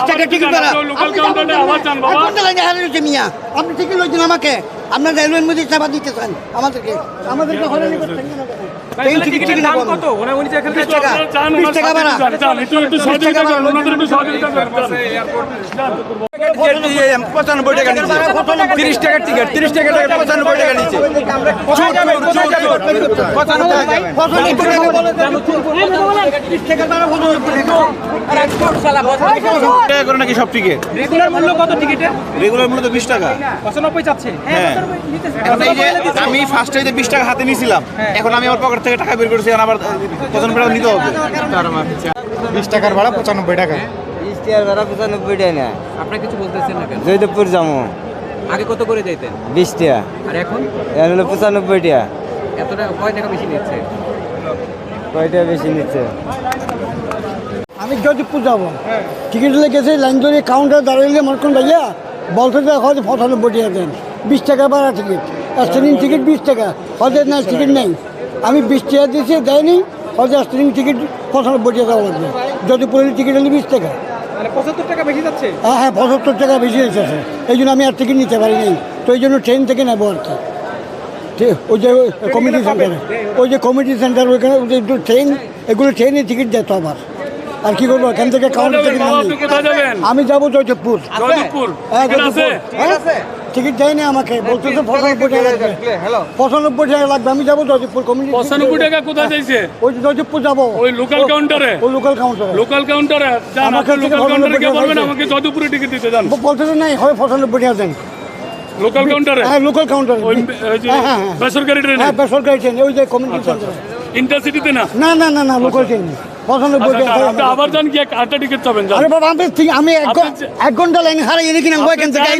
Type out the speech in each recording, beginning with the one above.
বিশ টাকা টিকিট ভাড়া। মিয়া। আপনি ঠিকই লইছেন আমাকে। আপনার রেলওয়ের মধ্যে সেবা দিতেছেন আমাদেরকে। আমাদেরকে হয়রানি করছেন। কেন টিকিট টিকিট দাম কত ওরা উনি এখানে বিশ টাকা যান বিশ টাকা ভাড়া যান, যান একটু একটু সহযোগিতা করেন ওনাদের একটু সহযোগিতা করেন পঁচানব্বই টাকা নিচ্ছে তিরিশ টাকার টিকিট তিরিশ টাকা টাকা পঁচানব্বই টাকা নিচ্ছে কোথায় যাবেন কোথায় যাবেন পঁচানব্বই টাকা পঁচানব্বই টাকা বলে দেন। বিশ টাকা ভাড়া পঁচানব্বই টাকা। টাকা করে নাকি সব টিকিট রেগুলার মূল্য কত টিকিটের রেগুলার মূল্য তো বিশ টাকা পঁচানব্বই চাচ্ছে হ্যাঁ এখন এই যে আমি ফার্স্ট যে বিশ টাকা হাতে নিয়েছিলাম এখন আমি আমার পকেট থেকে টাকা বের করেছি আবার পঁচানব্বই টাকা নিতে হবে। বিশ টাকার ভাড়া পঁচানব্বই টাকা। ইস্তিয়ার ভাড়া পঁচানব্বই টাকা না। আপনার কিছু বলতেছেন না জয়দেবপুর যাব। আগে কত করে যাইতেন? বিশ টাকা। আর এখন? হলো পঁচানব্বই টাকা। এত কয় টাকা বেশি নিচ্ছে? বেশি নিচ্ছে? আমি যোধপুর যাব। টিকিট লেগেছে লাইন ধরে কাউন্টার দাঁড়াইলে মরকন ভাইয়া বলতে হয়তো পঁচানব্বই টাকা দেন। বিশ টাকা ভাড়া টিকিট স্ট্রেনিং টিকিট বিশ টাকা। হয়তো না টিকিট নেই। আমি বিশ টাকা দিয়েছি দেয়নি। হয়তো ট্রেন টিকিট পঁচানব্বই টাকা দেওয়া যদি যোধপুরের টিকিট হলে বিশ টাকা। মানে পঁচাত্তর টাকা বেশি যাচ্ছে? হ্যাঁ হ্যাঁ পঁচাত্তর টাকা বেশি এসেছে এই জন্য আমি আর টিকিট নিতে পারিনি তো এই জন্য ট্রেন থেকে নেব আর কি। ওই যে কমিটি সেন্টারে ওই যে কমিটি সেন্টার ওইখানে ওই যে একটু ট্রেন এগুলো ট্রেনে টিকিট যেত আবার। আর কি করব? এখান থেকে কাউন্টার আমি যাব জয়দেবপুর। জয়দেবপুর? হ্যাঁ টিকিট জয়দেবপুর। হ্যাঁ? দেয়নি আমাকে। বলছে তো পঁচানব্বই টাকা লাগবে। পঁচানব্বই টাকা লাগবে। আমি যাব জয়দেবপুর কমিটি পঁচানব্বই টাকা কোথায় চাইছে ওই জয়দেবপুর যাব। ওই লোকাল কাউন্টারে ওই লোকাল কাউন্টারে লোকাল কাউন্টারে থেকে লোকাল কাউন্টারে গিয়ে বলবেন আমাকে যদুপুরে টিকিট দিতে যান। বলতে তো নাই হয় পঁচানব্বই টাকা দেন। লোকাল কাউন্টারে হ্যাঁ লোকাল কাউন্টারে হ্যাঁ হ্যাঁ হ্যাঁ। বেসরকারি ট্রেনে হ্যাঁ বেসরকারি ট্রেন ওই যে কমিউনিটি সেন্টার ইন্টারসিটিতে না? না না না না লোকাল ট্রেন পঁচানব্বই আচ্ছা, টাকা আবার যান গিয়ে আটটা টিকিট পাবেন আরে বাবা আমি আমি এক ঘ- আপনি যে- এক ঘণ্টা লাইন হারাই এনে কিনা এখান থেকে যান,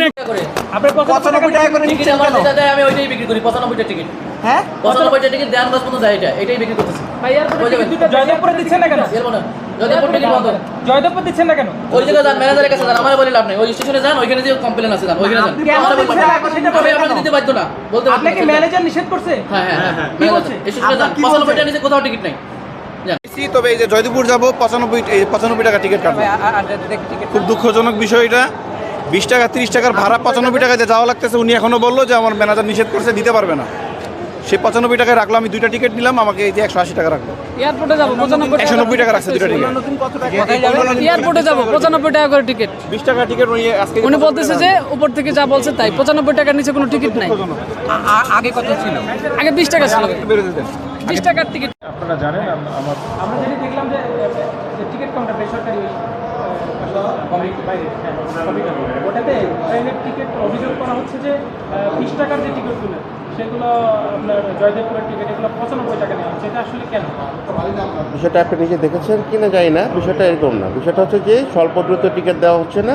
পঁচানব্বই টাকা করে টিকিট আমার যেটা দেয় আমি ওইটাই বিক্রি করি পঁচানব্বইটা টিকিট। হ্যাঁ? পঁচানব্বইটা টিকিট দেওয়ার দশ পর্যন্ত দেয় এটা এটাই বিক্রি করতেছি। জয়দেবপুরে দিচ্ছেন না কেন? এর টিকিট বন্ধ। জয়দেবপুর দিচ্ছেন না কেন? ওই জায়গায় যান ম্যানেজারের কাছে যান আমার বলে লাভ নেই। ওই স্টেশনে যান ওইখানে যে কমপ্লেন আছে যান ওইখানে যান। আমি আপনাকে দিতে বাধ্য না বলতে আপনাকে ম্যানেজার নিষেধ করছে? হ্যাঁ হ্যাঁ হ্যাঁ। কি বলছে? এই স্টেশনে যান। পঁচানব্বইটা নিচে কোথাও টিকিট নেই। তবে এই যে জয়দেবপুর যাব পঁচানব্বই পঁচানব্বই টাকা টিকিট কাটবো। খুব দুঃখজনক বিষয় এটা। বিশ টাকা তিরিশ টাকার ভাড়া পঁচানব্বই টাকা দিয়ে যাওয়া লাগতেছে উনি এখনও বলল যে আমার ম্যানেজার নিষেধ করছে দিতে পারবে না। সে পঁচানব্বই টাকায় রাখল আমি দুইটা টিকিট নিলাম আমাকে এই যে একশো আশি টাকা রাখল। এয়ারপোর্টে যাব পঁচানব্বই একশো নব্বই টাকা রাখছে দুইটা টিকিট এয়ারপোর্টে যাব? পঁচানব্বই টাকা করে টিকিট বিশ টাকা টিকিট উনি আজকে উনি বলতেছে যে উপর থেকে যা বলছে তাই। পঁচানব্বই টাকার নিচে কোনো টিকিট নাই। আগে কত ছিল? আগে বিশ টাকা ছিল। বিশ টাকার টিকিট আমরা যেটা দেখলাম যে যে টিকিট কাউন্টার বেসরকারি হ্যাঁ, ওটাতে ট্রেনের টিকিট অভিযোগ করা হচ্ছে যে বিশ টাকার যে টিকিটগুলো সেগুলো আপনার জয়দেবপুরের টিকিট এগুলো পঁচানব্বই টাকা নেওয়া হচ্ছে। এটা আসলে কেন? বিষয়টা আপনি নিজে দেখেছেন কি না জানি না বিষয়টা এরকম না। বিষয়টা হচ্ছে যে স্বল্প দ্রুত টিকিট দেওয়া হচ্ছে না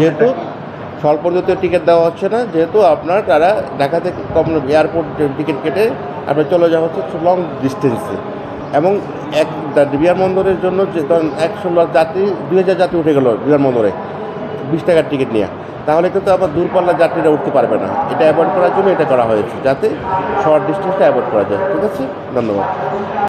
যেহেতু স্বল্প দ্রুত টিকিট দেওয়া হচ্ছে না যেহেতু আপনার তারা ঢাকা থেকে কম এয়ারপোর্ট টিকিট কেটে আপনার চলে যাওয়া হচ্ছে লং ডিস্টেন্সে এবং এক বিমানবন্দরের জন্য যে ধরেন একশো যাত্রী, দুই হাজার যাত্রী উঠে গেল বিমানবন্দরে বিশ টাকার টিকিট নিয়ে। তাহলে কিন্তু আবার দূরপাল্লার যাত্রীরা উঠতে পারবে না। এটা অ্যাভয়েড করার জন্য এটা করা হয়েছে, যাতে শর্ট ডিস্টেন্সটা অ্যাভয়েড করা যায়। ঠিক আছে? ধন্যবাদ।